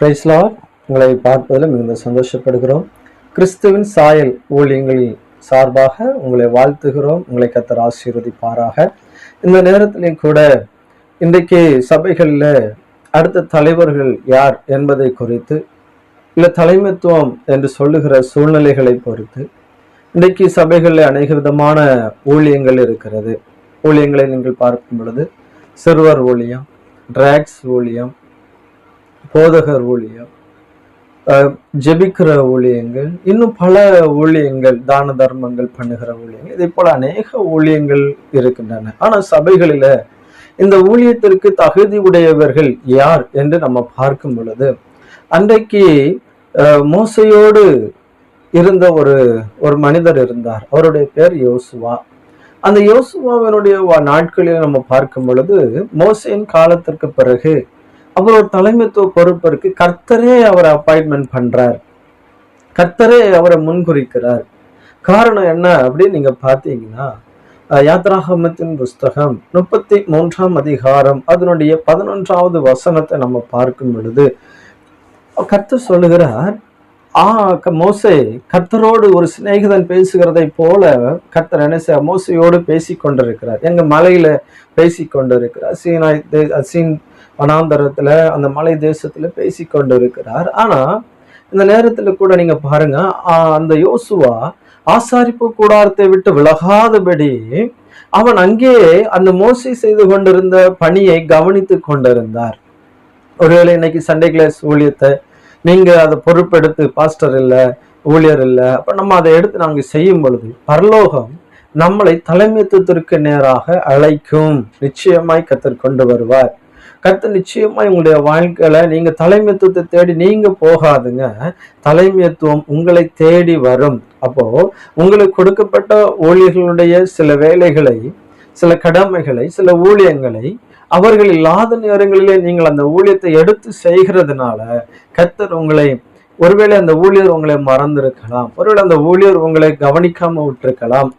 பிரைஸ்லா உங்களை பார்ப்பதில் மிகுந்த சந்தோஷப்படுகிறோம். கிறிஸ்துவின் சாயல் ஊழியங்களில் சார்பாக உங்களை வாழ்த்துகிறோம். உங்களை கத்தர் ஆசீர்வதிப்பாராக. இந்த நேரத்திலையும் கூட இன்றைக்கு சபைகளில் அடுத்த தலைவர்கள் யார் என்பதை குறித்து இல்லை தலைமைத்துவம் என்று சொல்லுகிற சூழ்நிலைகளை பொறுத்து இன்றைக்கு சபைகளில் அநேக விதமான ஊழியங்கள் இருக்கிறது. ஊழியங்களை நீங்கள் பார்க்கும் பொழுது சிறுவர் ஊழியம் டிராக்ஸ் ஊழியம் போதகர் ஊழியம் ஜெபிக்கிற ஊழியங்கள் இன்னும் பல ஊழியங்கள் தான தர்மங்கள் பண்ணுகிற ஊழியங்கள் இதை போல அநேக ஊழியங்கள் இருக்கின்றன. ஆனால் சபைகளில இந்த ஊழியத்திற்கு தகுதி உடையவர்கள் யார் என்று நம்ம பார்க்கும் பொழுது அன்றைக்கு மோசையோடு இருந்த ஒரு ஒரு மனிதர் இருந்தார். அவருடைய பேர் யோசுவா. அந்த யோசுவாவினுடைய நாட்களில் நம்ம பார்க்கும் பொழுது மோசையின் காலத்திற்கு பிறகு அவர் ஒரு தலைமைத்துவ பொறுப்பிற்கு கர்த்தரே அவரை அப்பாயின்மெண்ட் பண்றார். கர்த்தரே அவரை முன்குறிக்கிறார். காரணம் என்ன அப்படின்னு நீங்க பார்த்தீங்கன்னா யாத்ராகமத்தின் புஸ்தகம் முப்பத்தி மூன்றாம் அதிகாரம் அதனுடைய பதினொன்றாவது வசனத்தை நம்ம பார்க்கும் பொழுது கர்த்தர் சொல்லுகிறார் ஆ க- மோசே கர்த்தரோடு ஒரு சிநேகிதன் பேசுகிறதை போல கர்த்தர் என்ன மோசையோடு பேசி கொண்டிருக்கிறார். எங்க மலையில பேசி கொண்டிருக்கிறார். சீனாய் தே- சீன் வனாந்தரத்துல அந்த மலை தேசத்துல பேசி கொண்டிருக்கிறார். ஆனா இந்த நேரத்துல கூட நீங்க பாருங்க அந்த யோசுவா ஆசாரிப்பு கூடாரத்தை விட்டு விலகாதபடி அவன் அங்கே அந்த மோசை செய்து கொண்டிருந்த பணியை கவனித்து கொண்டிருந்தார். ஒருவேளை இன்னைக்கு சண்டே கிளாஸ் ஊழியத்தை நீங்கள் அதை பொறுப்பெடுத்து பாஸ்டர் இல்லை ஊழியர் இல்லை அப்போ நம்ம அதை எடுத்து நாங்கள் செய்யும் பொழுது பரலோகம் நம்மளை தலைமைத்துவத்திற்கு நேராக அழைக்கும். நிச்சயமாய் கத்தர் கொண்டு வருவார். கத்து நிச்சயமாய் உங்களுடைய வாழ்க்கையில நீங்க தலைமைத்துவத்தை தேடி நீங்க போகாதுங்க. தலைமைத்துவம் உங்களை தேடி வரும். அப்போ உங்களுக்கு கொடுக்கப்பட்ட ஊழியர்களுடைய சில வேலைகளை சில கடமைகளை சில ஊழியங்களை அவர்கள் இல்லாத நேரங்களிலே நீங்கள் அந்த ஊழியத்தை எடுத்து செய்கிறதுனால கத்தர் உங்களை ஒருவேளை அந்த ஊழியர் உங்களை மறந்திருக்கலாம். ஒருவேளை அந்த ஊழியர் உங்களை கவனிக்காம விட்டிருக்கலாம்.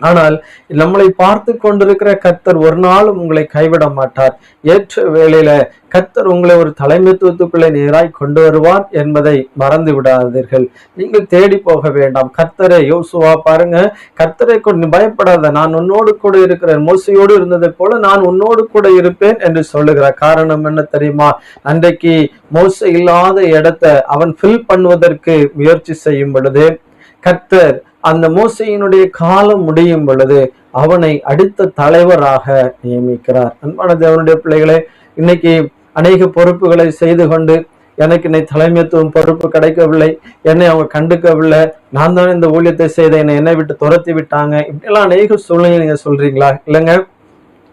ஆனால் நம்மளை பார்த்து கொண்டிருக்கிற கர்த்தர் ஒரு நாளும் உங்களை கைவிட மாட்டார். ஏற்ற வேளையில கர்த்தர் உங்களை ஒரு தலைமைத்துவத்துக்குள்ளே நேராய் கொண்டு வருவார் என்பதை மறந்து விடாதீர்கள். நீங்கள் தேடி போக வேண்டாம். கத்தரை யோசுவா பாருங்க. கத்தரை கொண்டு பயப்படாத. நான் உன்னோடு கூட இருக்கிறேன். மோசையோடு இருந்ததை போல நான் உன்னோடு கூட இருப்பேன் என்று சொல்லுகிறார் காரணம் என்ன தெரியுமா? அன்றைக்கு மோசை இல்லாத இடத்தை அவன் ஃபில் பண்ணுவதற்கு முயற்சி செய்யும் பொழுது கத்தர் அந்த மோசையினுடைய காலம் முடியும் பொழுது அவனை அடுத்த தலைவராக நியமிக்கிறார். அன்பான தேவனுடைய பிள்ளைகளே இன்னைக்கு அநேக பொறுப்புகளை செய்து கொண்டு எனக்கு இன்னை தலைமைத்துவம் பொறுப்பு கிடைக்கவில்லை என்னை அவங்க கண்டுக்கவில்லை நான் தான் இந்த ஊழியத்தை செய்த என்னை என்னை விட்டு துரத்தி விட்டாங்க இப்படிலாம் அநேக சூழ்நிலை நீங்க சொல்றீங்களா? இல்லைங்க.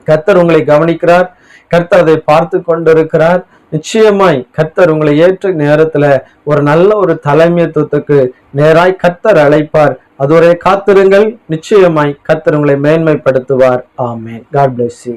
கர்த்தர் உங்களை கவனிக்கிறார் கர்த்தர் அதை பார்த்து கொண்டிருக்கிறார். நிச்சயமாய் கர்த்தர் உங்களை ஏற்ற நேரத்துல ஒரு நல்ல ஒரு தலைமைத்துவத்துக்கு நேராய் கர்த்தர் அழைப்பார். அதுவரை காத்திருங்கள். நிச்சயமாய் கர்த்தர் உங்களை மேன்மைப்படுத்துவார். ஆமேன். God bless you